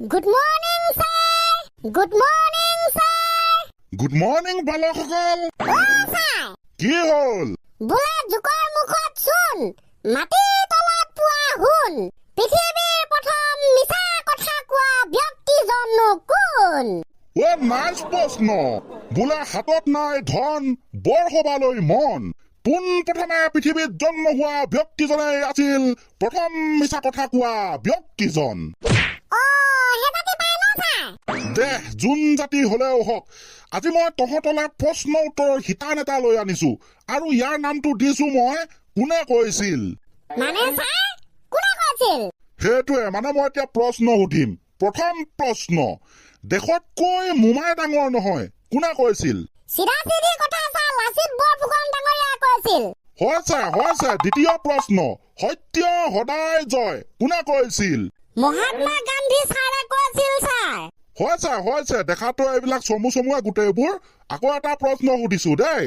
Good morning sir good morning sir good morning বালকসকল কি হ'ল বোলে জোকৰ মুখত চোন মাটিৰ তলত পোৱা সোণ পৃথিৱীৰ প্ৰথম মিছা কথা কোৱা ব্যক্তিজননো কোন অ নাইচ প্ৰশ্ন বোলে হাতত নাই ধন বৰসভালৈ মন পোন প্ৰথমে পৃথিৱীত জন্ম হোৱা ব্যক্তিজনেই আছিল প্ৰথম মিছা কথা কোৱা ব্যক্তিজন অ সেইজাতি পাই ন ছাৰ দেহ যোন জাতি হলেও হওক আজি মই তহঁতলে প্ৰশ্ন উত্তৰৰ শিতান এটা লৈ আনিছো আৰু ইয়াৰ নামটো দিছো মই কোনে কৈছিল? মানে ছাৰ কোনে কৈছিল? সেইটোৱে মানে মই এতিয়া প্ৰশ্ন সুধিম। প্ৰথম প্ৰশ্ন দেশতকৈ মোমাই ডাঙৰ নহয় কোনে কৈছিল? হৈছে হৈছে দ্বিতীয় প্ৰশ্ন সত্য সদায় জয় কোনে কৈছিল? মহাত্মা গান্ধী ছাৰে কৈছিল ছাৰ। হৈছে হৈছে। দেখাতো এইবিলাক চমু চমুৱে গোটেইবোৰ। আকৌ এটা প্ৰশ্ন সুধিছো দেই।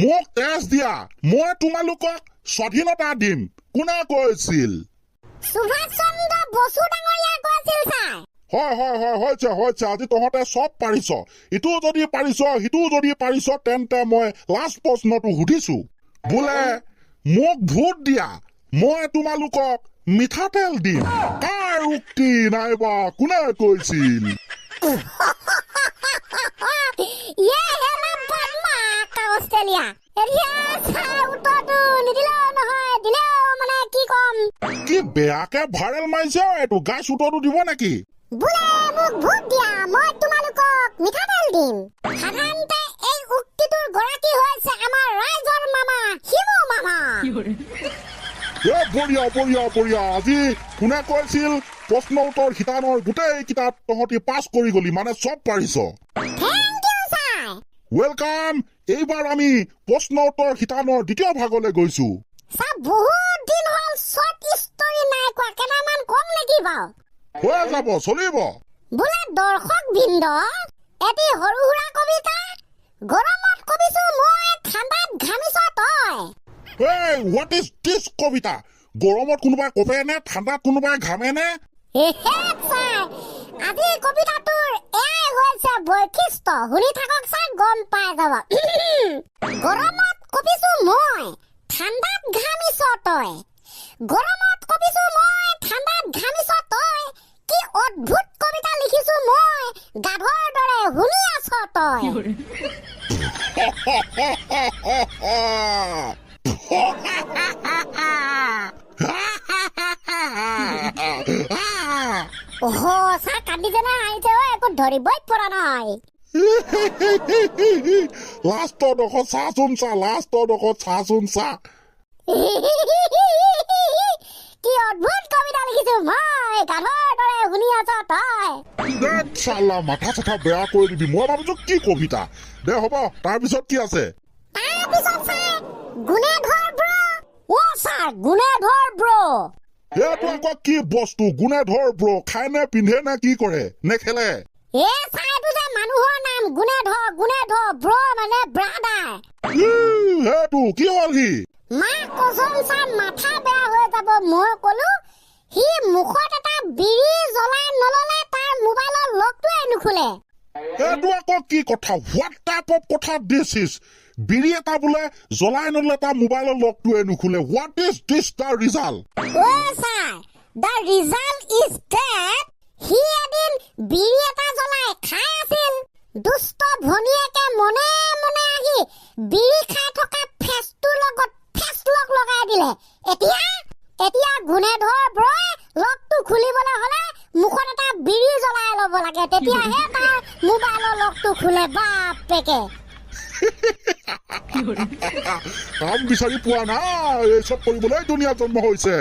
মোক তেজ দিয়া। মই তোমালোকক স্বাধীনতা দিম। কোনে কৈছিল? ছাৰ। হয় হয় হয় হৈছে হৈছে। আজি তহঁতে চব পাৰিছ। ইটো যদি পাৰিছ সিটো যদি পাৰিছ তেন্তে মই লাষ্ট প্ৰশ্নটো সুধিছো। বোলে মোক ভোট দিয়া। মই তোমালোকক মিঠাতেল দিম। কাৰ উক্তি নাইবা কোনে কৈছিল ইয়ে কা মানে কি বেয়াকে ভাইৰেল মাৰিছে এইটো গাই চুটতো দিব নেকি? বোলে মোক ভোট দিয়া মই তোমালোকক মিঠাতেল দিম। সাধাৰণতে এই উক্তিটোৰ গৰাকী হৈছে আমাৰ ৰাইজৰ মামা শিৱু মামা। এ বঢ়িয়া বঢ়িয়া বঢ়িয়া আজি কোনে কৈছিল? প্ৰশ্ন উত্তৰ শিতানৰ গোটেই কিতাপ তহঁতি পাছ কৰি গলি মানে চব পাৰিছ। ৱেলকাম এইবাৰ আমি প্ৰশ্ন উত্তৰ শিতানৰ দ্বিতীয় ভাগলৈ গৈছো। হৈ যাব চলিব। বোলে দৰ্শক বৃন্দ এটি সৰু সুৰা কবিতা গৰমত কবিছো মই ঠাণ্ডাত ঘামিছ তই। এই হোৱাট ইজ দিছ কবিতা? গৰমত কোনোবাই কপে নে ঠাণ্ডাত কোনোবাই ঘামে নে? আজি কবিতাটোৰ এয়াই হৈছে বৈশিষ্ট্য। শুনি থাকক ছাৰ গম পাই যাব। গৰমত কবিছো মই ঠাণ্ডাত ঘামিছ তই। গৰমত কবিছো মই ঠাণ্ডাত ঘামিছ তই। কি অদ্ভুত কবিতা লিখিছো মই গাধৰ দৰে শুনি আছ তই। অহ ছাৰ কান্দিছে না? হাঁহিছে ঐ একো ধৰিবই পৰা নাই। লাষ্টৰ ডোখৰ চাচোন চা লাষ্টৰ ডোখৰ চাচোন চা। কি অদ্ভুত কবিতা লিখিছো মই গাধৰ দৰে শুনি আছ তই। দেখ চালা মাথা চাথা বেয়া কৰি দিবি মই ভাবিছো কি কবিতা। দে হ'ব তাৰপিছত কি আছে? তাৰপিছত ছাৰ গুণেধৰ ব্ৰ। অ ছাৰ গুণেধৰ ব্ৰ। সেইটো আকৌ কি বস্তু? গুণে ধৰ ব্ৰ খাই নে পিন্ধে নে কি কৰে? নেখেলে এ ছাৰ এইটো যে মানুহৰ নাম গুণেধৰ গুণেধৰ ব্ৰ মানে ব্ৰাদাৰ। ই, সেইটো কি হ'ল সি? মাক কচম ছাৰ মাথা বেয়া হৈ যাব মই কলো সি মুখত এটা বিড়ি জ্বলাই নললে তাৰ মোবাইলৰ লকটোৱে নুখুলে। এইটো আকৌ কি কথা? হোৱাট টাইপ অফ কথা দিছ ইজ বিড়ি এটা বোলে জ্বলাই নললে তাৰ মোবাইলৰ লকটোৱে নুখুলে। What is this the result the result is that সি এদিন বিড়ি এটা জ্বলাই খাই আছিল। দুষ্ট ভনীয়েকে মনে মনে আহি বিড়ি খাই থকা ফেচটোৰ লগত ফেচ লক লগাই দিলে। এতিয়া এতিয়া গুণেধৰ ব্ৰই লকটো খুলিবলৈ হলে মুখত এটা বিড়ি জ্বলাই ল'ব লাগে। তেতিয়াহে তাৰ মোবাইলৰ লকটো খোলে। বাপেকে। কাম বিচাৰি পোৱা নাই এই চব কৰিবলৈ দুনিয়াত জন্ম হৈছে।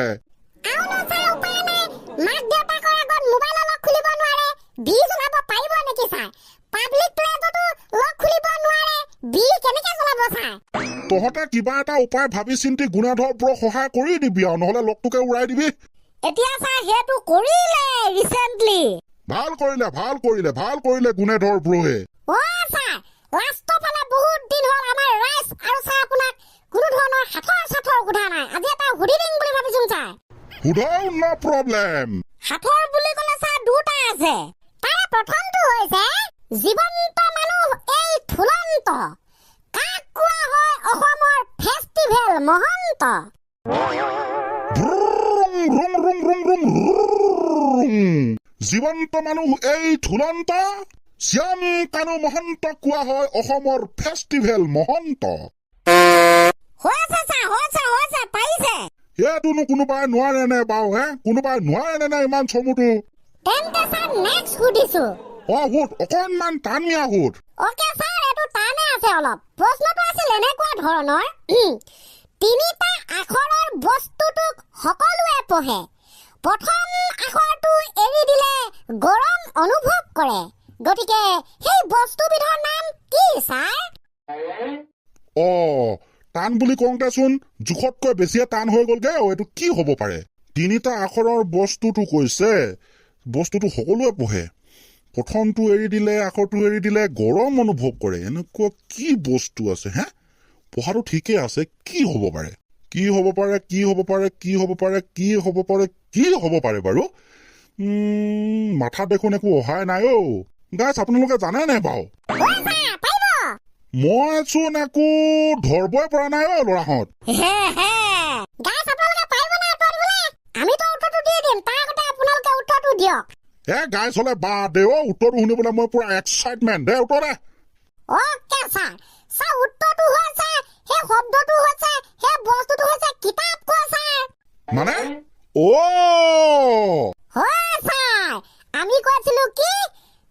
আৰু ন ছাৰ উপায় নাই মাক দেউতাকৰ আগত মোবাইলৰ লক খুলিব নোৱাৰে বিড়ি জ্বলাব পাৰিব নেকি ছাৰ? পাব্লিক প্লেচতো লক খুলিব নোৱাৰে বিড়ি কেনেকে জ্বলাব ছাৰ? তহঁতে কিবা এটা উপায় ভাবি চিন্তি গুণাধৰ সহায় কৰি দিবি আৰু নহলে লগটোকে উৰাই দিবি। এতিয়া ছাৰ সেইটো কৰিলে ৰিচেণ্টলি ভাল কৰিলে ভাল কৰিলে ভাল কৰিলে অ ছাৰ সোধক ন সাঁথৰ বুলি ক'লে ছাৰ আছে। তাৰে প্ৰথমটো হৈছে জীৱন্ত মানুহ এই থুলন্ত কাক কোৱা হয় অসমৰ ফেষ্টিভেল মহন্ত। জীৱন্ত মানুহ এই থুলন্ত শ্যাম কানু মহন্ত কোৱা হয় অসমৰ ফেষ্টিভেল মহন্ত। হৈছে হৈছে হৈছে পাৰিছে। এইটোনো কোনোবাই নোৱাৰে নে বাৰু হে? কোনোবাই নোৱাৰে নে নে ইমান চমুটো? তেন্তে ছাৰ নেক্সট সুধিছো অ সুধ অকণমান সুধ। অকে ছাৰ এইটো টানে আছে অলপ। প্ৰশ্নটো আছিল এনেকুৱা ধৰণৰ তিনিটা আখৰৰ বস্তুটোক সকলোৱে পঢ়ে। প্ৰথম আখৰটো এৰি দিলে গৰম অনুভৱ কৰে। গতিকে সেই বস্তুবিধৰ নাম কি ছাৰ? অ টান বুলি কওঁতেচোন জোখতকৈ বেছিয়ে টান হৈ গ'লগে অ, এইটো কি হ'ব পাৰে? তিনিটা আখৰৰ বস্তুটো কৈছে বস্তুটো সকলোৱে পঢ়ে। প্ৰথমটো এৰি দিলে আখৰটো এৰি দিলে গৰম অনুভৱ কৰে। এনেকুৱা কি বস্তু আছে হে? পঢ়াটো ঠিকেই আছে কি হ'ব পাৰে? কি হ'ব পাৰে কি হ'ব পাৰে কি হ'ব পাৰে কি হ'ব পাৰে কি হ'ব পাৰে বাৰু? মাথাত দেখোন একো অহাই নাই অ' গাইছ আপোনালোকে জানে নাই বাৰু? মইচোন একো? ধৰবই পৰা নাই অ' ল'ৰাহঁত। এ গাইছ হ'লে বা দে অ' উত্তৰটো শুনিবলৈ মই পুৰা এক্সাইটমেণ্ট দে উত্তৰ। দে অকে ছাৰ। ছাৰ উত্তৰটো হৈছে সেই শব্দটো হৈছে সেই বস্তুটো হৈছে কিতাপ কোৱা ছাৰ। মানে? অ' হয় ছাৰ। আমি কৈছিলো কি?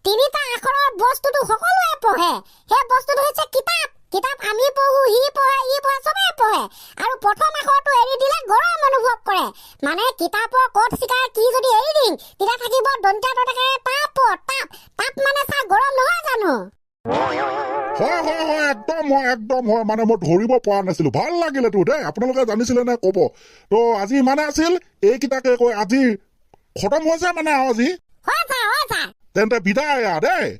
তিনিটা আখৰৰ বস্তুটো সকলোৱে পঢ়ে। সেই বস্তুটো হৈছে কিতাপ। কিতাপ আমি পঢ়ো সি পঢ়ে ই পঢ়ে চবেই পঢ়ে। আৰু প্ৰথম আখৰটো এৰি দিলে গৰম অনুভৱ কৰে। মানে কিতাপৰ ক'ত চিকাৰ কি যদি এৰি দিম তেতিয়া থাকিব দন্তা দতাকাৰে তাপ তাপ। তাপ মানে ছাৰ গৰম নহয় জানো? হয় হয় হয় একদম হয় একদম হয়। মানে মই ধৰিব পৰা নাছিলো। ভালো লাগিলে তো দেই। আপোনালোকে জানিছিলে নে ক'ব? তো আজি মানে আছিল। এইকেইটাকে কৈ আজি খতম হৈছে মানে আজি? then the bidaya, eh?